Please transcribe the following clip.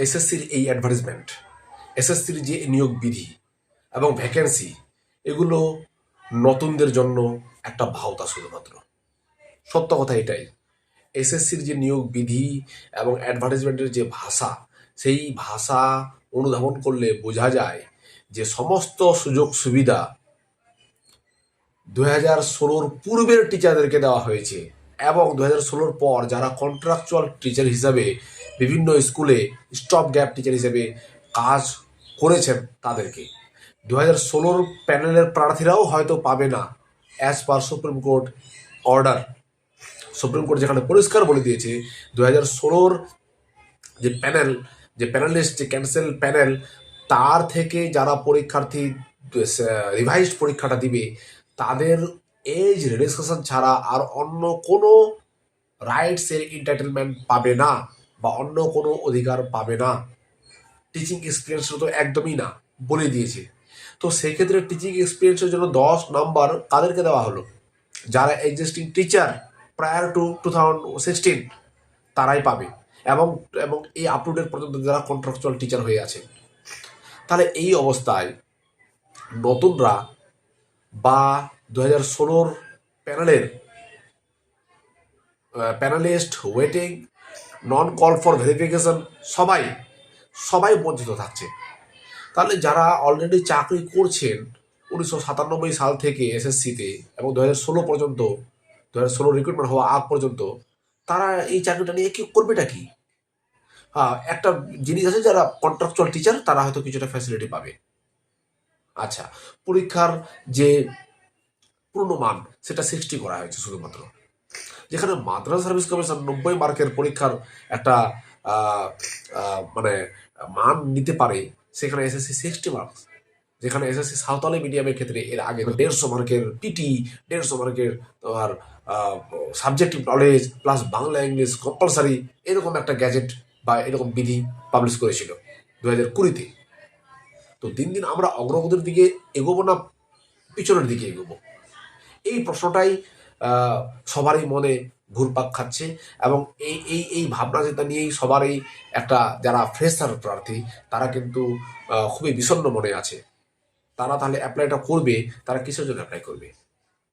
এসএসসির এই অ্যাডভার্টাইজমেন্ট এসএসসির যে নিয়োগ বিধি এবং ভ্যাকেন্সি এগুলো নতুনদের জন্য একটা ভাওতা শুধুমাত্র। সত্য কথা এটাই। এসএসসির যে নিয়োগ বিধি এবং অ্যাডভার্টাইজমেন্টের যে ভাষা, সেই ভাষা অনুধাবন করলে বোঝা যায় যে সমস্ত সুযোগ সুবিধা দু হাজার ষোলোর পূর্বের টিচারদেরকে দেওয়া হয়েছে এবং দু হাজার ষোলোর পর যারা কন্ট্রাকচুয়াল টিচার হিসাবে বিভিন্ন স্কুলে স্টপ গ্যাপ টিচার হিসেবে কাজ করেছেন তাদেরকে। দু হাজার ষোলোর প্যানেলের প্রার্থীরাও হয়তো পাবে না as per supreme court order supreme court যেখানে পরিষ্কার বলে দিয়েছে দু হাজার ষোলোর যে প্যানেল, যে প্যানেলিস্ট, যে ক্যান্সেল প্যানেল, তার থেকে যারা পরীক্ষার্থী রিভাইজড পরীক্ষাটা দিবে, তাদের এজ রেজিস্ট্রেশন ছাড়া আর অন্য কোনো রাইটসের এন্টারটেনমেন্ট পাবে না। বা অন্য কোনো অধিকার পাবে না। টিচিং এক্সপিরিয়েন্স তো একদমই না, বলে দিয়েছে। তো সেক্ষেত্রে টিচিং এক্সপিরিয়েন্সের জন্য দশ নম্বর কাদেরকে দেওয়া হলো? যারা existing teacher prior to two thousand sixteen তারাই পাবে এবং এবং এই আপ টু ডেট পর্যন্ত যারা কন্ট্রাকচুয়াল টিচার হয়ে আছে। তাহলে এই অবস্থায় নতুনরা বা দু হাজার ষোলোর প্যানেলের panelist waiting non call for verification সবাই সবাই বঞ্চিত থাকছে। তাহলে যারা অলরেডি চাকরি করছেন, উনিশশো সাতানব্বই সাল থেকে এসএসসিতে এবং দু হাজার ষোলো পর্যন্ত দু হাজার ষোলো রিক্রুটমেন্ট হওয়া আগ পর্যন্ত, তারা এই চাকরিটা নিয়ে কি করবেটা কি? হ্যাঁ একটা জিনিস আছে যারা কন্ট্রাকচুয়াল টিচার তারা হয়তো কিছুটা ফ্যাসিলিটি পাবে। আচ্ছা পরীক্ষার যে পূর্ণমান, সেটা সৃষ্টি করা হয়েছে শুধুমাত্র। যেখানে মাদ্রাস সার্ভিস কমিশন নব্বই মার্কের পরীক্ষার একটা মানে মান নিতে পারে, সেখানে এসএসসি সিক্সটি মার্কস যেখানে এসএসসি সাঁওতালি মিডিয়ামের ক্ষেত্রে এর আগে দেড়শো মার্কের পিটি দেড়শো মার্কের তোমার subjective knowledge plus Bangla, English compulsory এরকম একটা গ্যাজেট বা এরকম বিধি পাবলিশ করেছিল দু হাজার কুড়িতে। তো দিন দিন আমরা অগ্রগতির দিকে এগোবো না, পিছনের দিকে এগোবো। এই প্রশ্নটাই সবারই মনে ঘুরপাক খাচ্ছে এবং এই এই এই ভাবনা চিন্তা নিয়েই সবারই একটা যারা ফ্রেশার প্রার্থী, তারা কিন্তু খুবই বিষণ্ণ মনে আছে। তারা তাহলে অ্যাপ্লাইটা করবে, তারা কিসের জন্য অ্যাপ্লাই করবে?